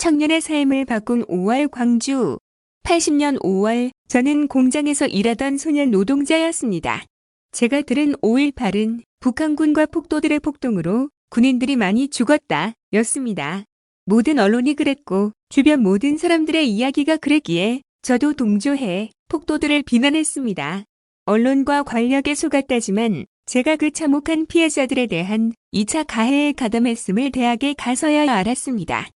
청년의 삶을 바꾼 5월 광주. 80년 5월 저는 공장에서 일하던 소년 노동자였습니다. 제가 들은 5.18은 북한군과 폭도들의 폭동으로 군인들이 많이 죽었다 였습니다. 모든 언론이 그랬고 주변 모든 사람들의 이야기가 그랬기에 저도 동조해 폭도들을 비난했습니다. 언론과 권력에 속았다지만 제가 그 참혹한 피해자들에 대한 2차 가해에 가담했음을 대학에 가서야 알았습니다.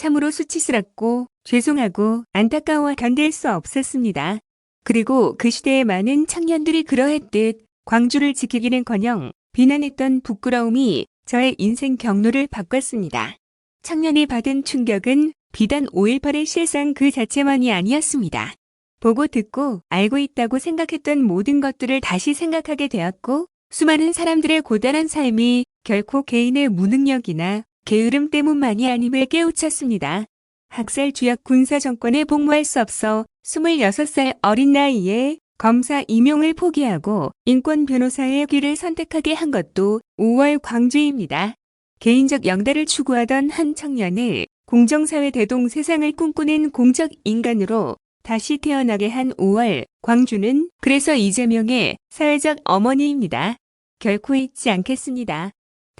참으로 수치스럽고 죄송하고 안타까워 견딜 수 없었습니다. 그리고 그 시대의 많은 청년들이 그러했듯 광주를 지키기는커녕 비난했던 부끄러움이 저의 인생 경로를 바꿨습니다. 청년이 받은 충격은 비단 5.18의 실상 그 자체만이 아니었습니다. 보고 듣고 알고 있다고 생각했던 모든 것들을 다시 생각하게 되었고 수많은 사람들의 고단한 삶이 결코 개인의 무능력이나 게으름 때문만이 아님을 깨우쳤습니다. 학살 주약 군사 정권에 복무할 수 없어 26살 어린 나이에 검사 임용을 포기하고 인권 변호사의 길을 선택하게 한 것도 5월 광주입니다. 개인적 영달을 추구하던 한 청년을 공정사회 대동 세상을 꿈꾸는 공적 인간으로 다시 태어나게 한 5월 광주는 그래서 이재명의 사회적 어머니입니다. 결코 잊지 않겠습니다.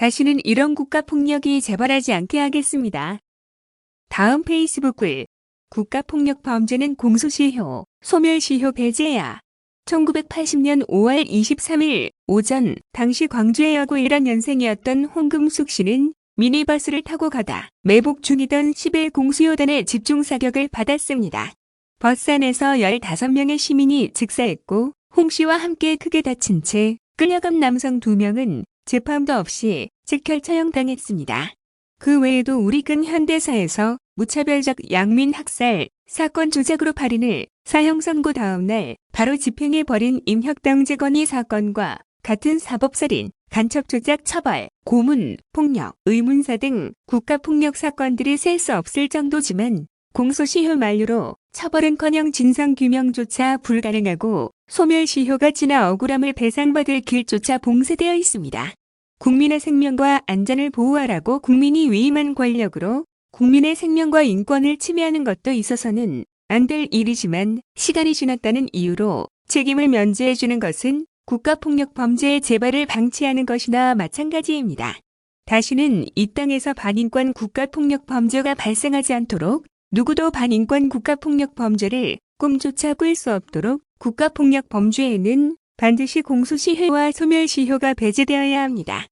다시는 이런 국가 폭력이 재발하지 않게 하겠습니다. 다음 페이스북 글 국가 폭력 범죄는 공소시효, 소멸시효 배제야. 1980년 5월 23일 오전 당시 광주에 여고 1학년생이었던 홍금숙 씨는 미니버스를 타고 가다 매복 중이던 11 공수요단의 집중사격을 받았습니다. 버스 안에서 15명의 시민이 직사했고 홍 씨와 함께 크게 다친 채 끌려간 남성 2명은 재판도 없이 직결 처형당했습니다. 그 외에도 우리 근 현대사에서 무차별적 양민 학살 사건 조작으로 발인을 사형 선고 다음 날 바로 집행해 버린 임혁당 재건이 사건과 같은 사법살인, 간첩 조작 처벌, 고문, 폭력, 의문사 등 국가폭력 사건들이 셀 수 없을 정도지만 공소시효 만료로 처벌은커녕 진상규명조차 불가능하고 소멸시효가 지나 억울함을 배상받을 길조차 봉쇄되어 있습니다. 국민의 생명과 안전을 보호하라고 국민이 위임한 권력으로 국민의 생명과 인권을 침해하는 것도 있어서는 안 될 일이지만 시간이 지났다는 이유로 책임을 면제해주는 것은 국가폭력 범죄의 재발을 방치하는 것이나 마찬가지입니다. 다시는 이 땅에서 반인권 국가폭력 범죄가 발생하지 않도록 누구도 반인권 국가폭력 범죄를 꿈조차 꿀 수 없도록 국가폭력 범죄에는 반드시 공소시효와 소멸시효가 배제되어야 합니다.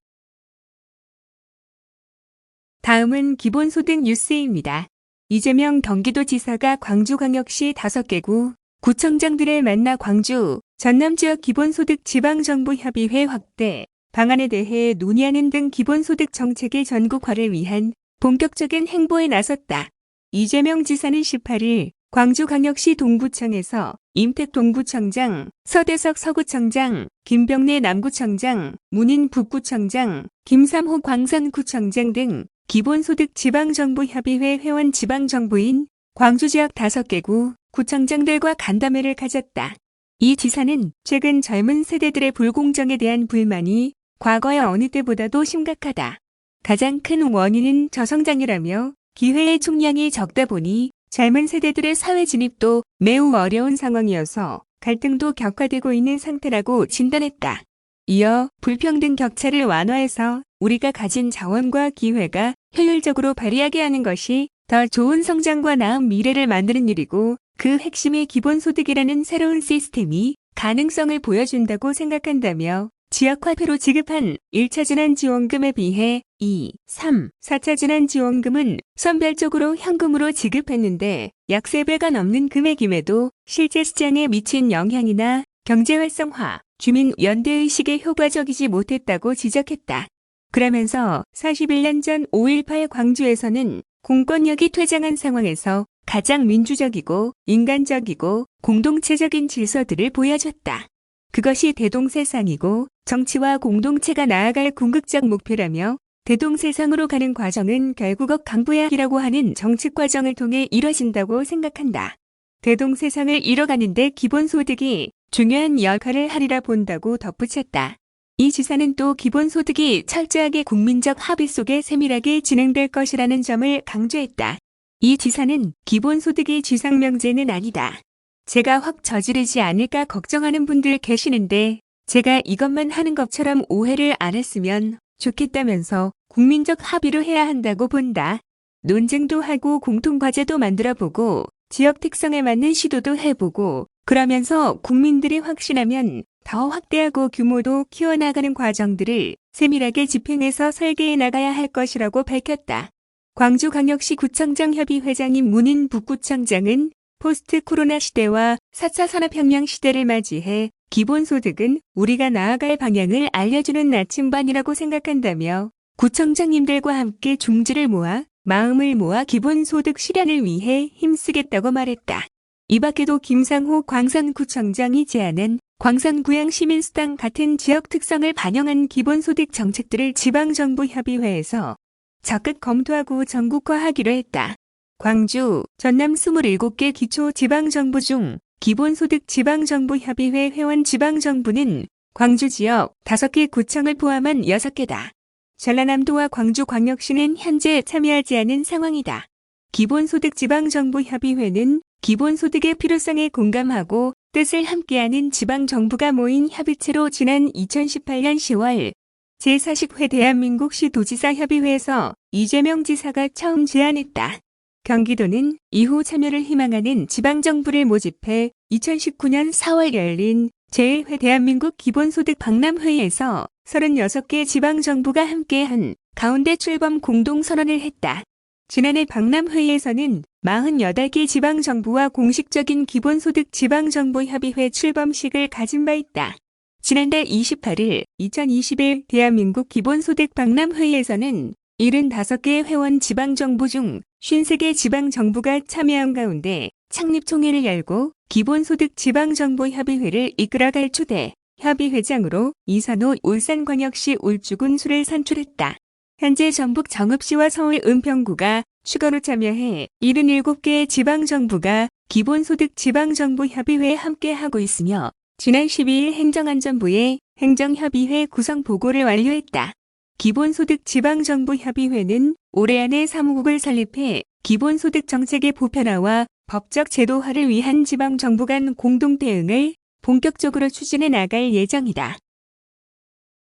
다음은 기본소득 뉴스입니다. 이재명 경기도지사가 광주광역시 5개 구 구청장들을 만나 광주, 전남 지역 기본소득 지방정부협의회 확대 방안에 대해 논의하는 등 기본소득 정책의 전국화를 위한 본격적인 행보에 나섰다. 이재명 지사는 18일 광주광역시 동구청에서 임택 동구청장, 서대석 서구청장, 김병래 남구청장, 문인 북구청장, 김삼호 광산구청장 등 기본소득 지방정부협의회 회원 지방정부인 광주 지역 5개 구 구청장들과 간담회를 가졌다. 이 지사는 최근 젊은 세대들의 불공정에 대한 불만이 과거의 어느 때보다도 심각하다. 가장 큰 원인은 저성장이라며 기회의 총량이 적다 보니 젊은 세대들의 사회 진입도 매우 어려운 상황이어서 갈등도 격화되고 있는 상태라고 진단했다. 이어 불평등 격차를 완화해서 우리가 가진 자원과 기회가 효율적으로 발휘하게 하는 것이 더 좋은 성장과 나은 미래를 만드는 일이고 그 핵심이 기본소득이라는 새로운 시스템이 가능성을 보여준다고 생각한다며 지역화폐로 지급한 1차 재난지원금에 비해 2, 3, 4차 재난지원금은 선별적으로 현금으로 지급했는데 약 3배가 넘는 금액임에도 실제 시장에 미친 영향이나 경제 활성화, 주민 연대의식에 효과적이지 못했다고 지적했다. 그러면서 41년 전 5.18 광주에서는 공권력이 퇴장한 상황에서 가장 민주적이고 인간적이고 공동체적인 질서들을 보여줬다. 그것이 대동세상이고 정치와 공동체가 나아갈 궁극적 목표라며 대동세상으로 가는 과정은 결국은 강부약이라고 하는 정책 과정을 통해 이뤄진다고 생각한다. 대동세상을 이뤄가는데 기본소득이 중요한 역할을 하리라 본다고 덧붙였다. 이 지사는 또 기본소득이 철저하게 국민적 합의 속에 세밀하게 진행될 것이라는 점을 강조했다. 이 지사는 기본소득이 지상명제는 아니다. 제가 확 저지르지 않을까 걱정하는 분들 계시는데 제가 이것만 하는 것처럼 오해를 안 했으면 좋겠다면서 국민적 합의로 해야 한다고 본다. 논쟁도 하고 공통과제도 만들어보고 지역 특성에 맞는 시도도 해보고 그러면서 국민들이 확신하면 더 확대하고 규모도 키워나가는 과정들을 세밀하게 집행해서 설계해 나가야 할 것이라고 밝혔다. 광주광역시 구청장 협의회장인 문인 북구청장은 포스트 코로나 시대와 4차 산업혁명 시대를 맞이해 기본소득은 우리가 나아갈 방향을 알려주는 나침반이라고 생각한다며 구청장님들과 함께 중지를 모아 마음을 모아 기본소득 실현을 위해 힘쓰겠다고 말했다. 이 밖에도 김상호 광산구청장이 제안한 광산구양 시민수당 같은 지역 특성을 반영한 기본소득 정책들을 지방정부협의회에서 적극 검토하고 전국화하기로 했다. 광주, 전남 27개 기초 지방정부 중 기본소득 지방정부협의회 회원 지방정부는 광주 지역 5개 구청을 포함한 6개다. 전라남도와 광주광역시는 현재 참여하지 않은 상황이다. 기본소득 지방정부협의회는 기본소득의 필요성에 공감하고 뜻을 함께하는 지방정부가 모인 협의체로 지난 2018년 10월 제40회 대한민국 시도지사 협의회에서 이재명 지사가 처음 제안했다. 경기도는 이후 참여를 희망하는 지방정부를 모집해 2019년 4월 열린 제1회 대한민국 기본소득 박람회의에서 36개 지방정부가 함께한 가운데 출범 공동선언을 했다. 지난해 박람회의에서는 48개 지방정부와 공식적인 기본소득 지방정부협의회 출범식을 가진 바 있다. 지난달 28일 2021 대한민국 기본소득 박람회의에서는 75개 회원 지방정부 중 53개 지방정부가 참여한 가운데 창립총회를 열고 기본소득 지방정부협의회를 이끌어갈 초대 협의회장으로 이선호 울산광역시 울주군수를 선출했다. 현재 전북 정읍시와 서울 은평구가 추가로 참여해 77개의 지방정부가 기본소득 지방정부협의회에 함께하고 있으며 지난 12일 행정안전부에 행정협의회 구성 보고를 완료했다. 기본소득 지방정부협의회는 올해 안에 사무국을 설립해 기본소득 정책의 보편화와 법적 제도화를 위한 지방정부 간 공동 대응을 본격적으로 추진해 나갈 예정이다.